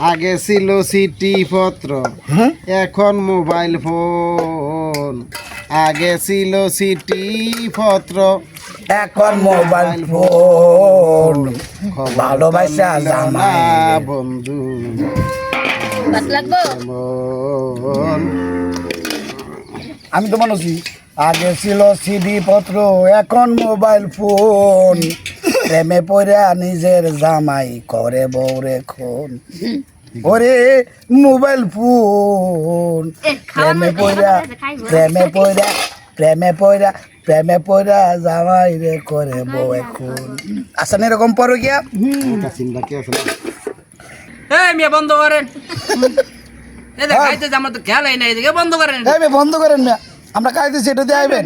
আগে ছিল চিঠি পত্র হ্যাঁ? এখন মোবাইল ফোন। আগে ছিল চিঠি পত্র এখন মোবাইল ফোন। ভালোবাসা তো নিল না জামাই। বন্ধু। মন আমি তো বলছি আগে ছিল সিডি পত্র এখন মোবাইল ফোন। প্রেমে পড়ে নিজের জামাই করে বউরে খুন। ওরে মোবাইল ফোন। প্রেমে হয়ে- পড়া। প্রেমে পড়া প্রেমে পড়া প্রেমে পড়া জামাই রে করে বউ খুন। আসেন এরকম পড়ো গিয়া। চিন্তা কি আছে এই মেয়ে বন্ধ করেন। এই দেখ খাইতে যে আমার তো খেয়ালই নাই। এদিকে বন্ধ করেন। এই বন্ধ করেন মিয়া। আমরা খাইতেছি এটা দিয়ে আইবেন।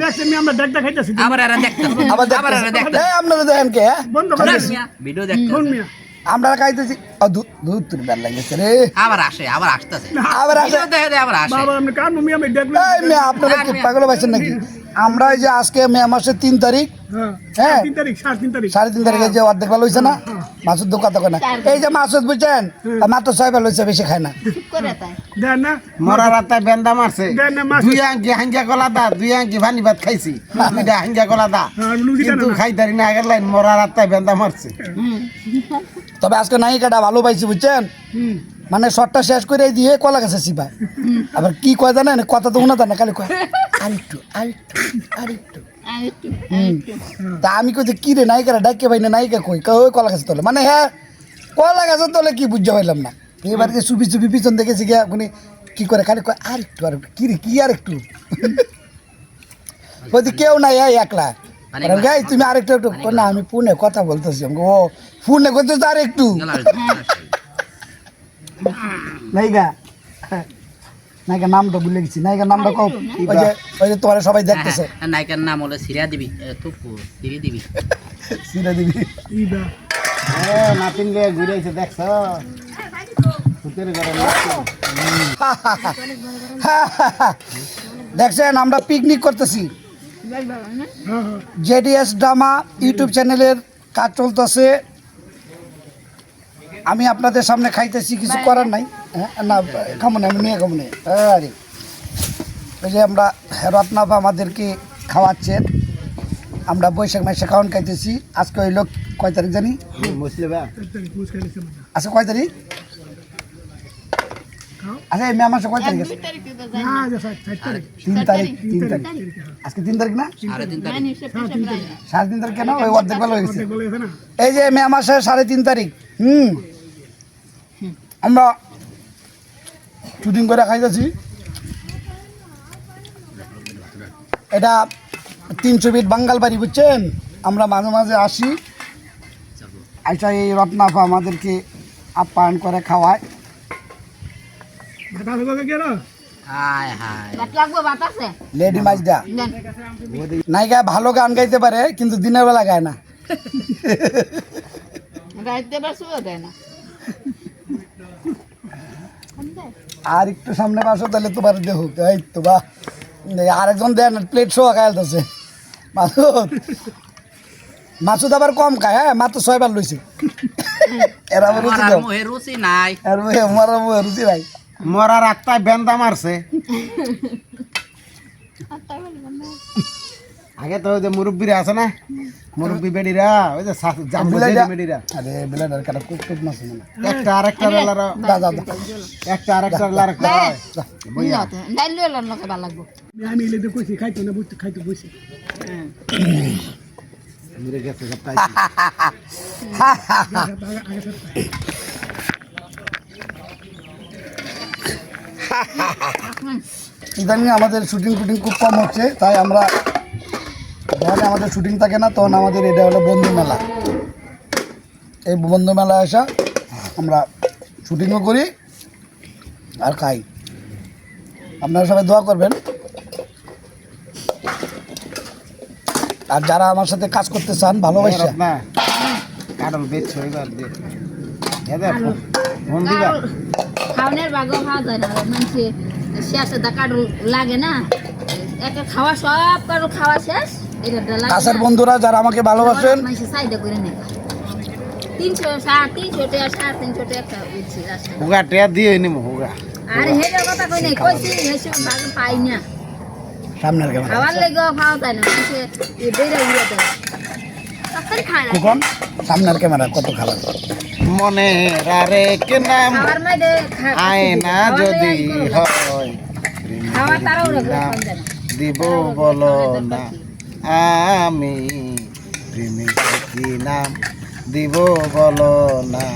আবার এরা দেখতাম আবার আবার এরা দেখতাম এই, আপনারা দেখেন কে হ্যাঁ? ভিডিও দেখতাম আমরা খাইতেছি। দুধ তুই বের লাগেছে রে। আবার আসে আবার আসতেছে। আবার আসে। দেখে দেখে আবার আসে। এই মেয়ে আপনারা কি পাগল পাইছেন নাকি? আমরা এই যে আজকে মে মাসের তিন তারিখ হ্যাঁ সাড়ে তিন তারিখে। যে অর্ধেক বেলা হয়েছে না? মাসুদ দোকান দোকান এই যে মাসুদ বুঝছেন? মাত্র ছয় বেলা হয়েছে বেশি খায় না। চুপ করে মরা রাতে বেন্দা মারছে। দুই আঙ্কি হাঙ্গা কলা দা দুই আঙ্কি ভানি ভাত খাইছি। দুইটা হাঙ্গা কলা দা। কিন্তু খাইতারি না আগের লাইন মরা রাতে বেন্দা মারছে। তবে আজকে নাই কাটা ভালো পাইছি বুঝছেন? মানে শটটা শেষ করে দিয়ে কলা গেছে সিপাই আবার কি কয় জানেন? কথা তো উনাতে না খালি কয় আরেকটু আরেকটু আরেকটু। তা আমি কই যে কি রে নায়িকারা? ডাকে ভাই না নায়িকা কই? কই ওই কলা গাছের তলে। মানে হ্যাঁ কলা গাছের তলে কি বুঝতে পারলাম না। এবার যে চুপি চুপি পিছন দেখেছি গিয়া মানে কি করে? খালি কয় আর একটু আর কি রে কি আর একটু বলছি কেউ নাই এই একলা। গাই তুমি আর একটু না আমি ফোনে কথা বলতেছি। ও ফোনে করতেছি আর নায়িকা। নায়িকা নামটা ভুলে গেছি। নায়িকার নামটা কও। ওই যে ওই যে তোমার সবাই দেখতেছে। নায়িকার নাম হলো সিরিয়া দিবি। তুপু সিরি দিবি। সিরা দিবি। নাতিন লিয়ে ঘুরে আইছে দেখছ। দেখছেন আমরা পিকনিক করতেছি। জেডিএস ড্রামা ইউটিউব চ্যানেলের কাজ চলতেছে। আমি আপনাদের সামনে খাইতেছি কিছু করার নাই। হ্যাঁ, না খামো না আমি নিয়ে খামো না। আরে ওই যে আমরা রত্নাভ আমাদেরকে খাওয়াচ্ছেন আমরা বৈশাখ মাসে খাওয়ান খাইতেছি। আজকে ওই লোক কয় তারিখ জানি? আজকে কয় তারিখ? আচ্ছা এই মেয়ে মাসে কয় তারিখ আছে? তিন তারিখ তিন তারিখ। আজকে তিন তারিখ না? সাড়ে তিন তারিখ। মানুষে সাড়ে তিন তারিখ। কেন? ওই অর্ধেক বেলা হয়ে গেছে। এই যে মে মাসে সাড়ে তিন তারিখ। হুম। আমরা শুটিং করে খাইতেছি। এটা তিনশো ফিট বাঙ্গাল বাড়ি বুঝছেন? আমরা মাঝে মাঝে আসি। আইসা এই রত্নাফা আমাদেরকে আপ্যায়ন করে খাওয়ায়। লেডি মাছটা দেন নায়িকা ভালো গান গাইতে পারে কিন্তু দিনের বেলা গায় না। গাইতে দেয় না। আর একটু সামনে পাশো তাহলে তোমার দেখো এই তো বা আরেকজন দেন প্লেট শো খাইতেছে মাসুদ। মাসুদ আবার কম খায় হ্যাঁ? মাত্র ছয়বার লইছে। এরা আবার রুচি আমার রুচি নাই। আর ওই আমার আবার রুচি ভাই মরা রাস্তায় বেন্দা মারছে। আগে তো ওই যে মুরব্বীরা আছে না? মুরব্বী বেডিরা ওই যে বেডিরা। আরে বেলাডার কাটা মাছ না? একটা আরেকটা লার দা দা দা। একটা আরেকটা লার খায় বুঝলাম ডাইল এলাম লোকে ভালো লাগবো। মেরে গেছে সব তাই ইদানিং আমাদের শুটিং ফুটিং খুব কম হচ্ছে তাই আমরা যখন আমাদের শুটিং থাকে না তখন আমাদের এটা হলো বন্ধু মেলা। এই বন্ধু মেলা আসা আমরা শুটিংও করি আর খাই। আপনারা সবাই দোয়া করবেন। আর যারা আমার সাথে কাজ করতে চান ভালোবাসা। ফোন দিবা। খাওয়ানোর বাগও খাওয়া যায় না মানুষে শেষে দা কাটল লাগে না। একটা খাওয়া সব কাটল খাওয়া শেষ। কাছের বন্ধুরা যারা আমাকে ভালোবাসেন। হুগা টেয়া দিয়ে নিম হুগা সামনের ক্যামেরা। কখন সামনের কত খাবার মনে রারে কে নাম আয়না যদি হয়। দিব বলো না। আমি প্রেমিক কি নাম দিব বলো না।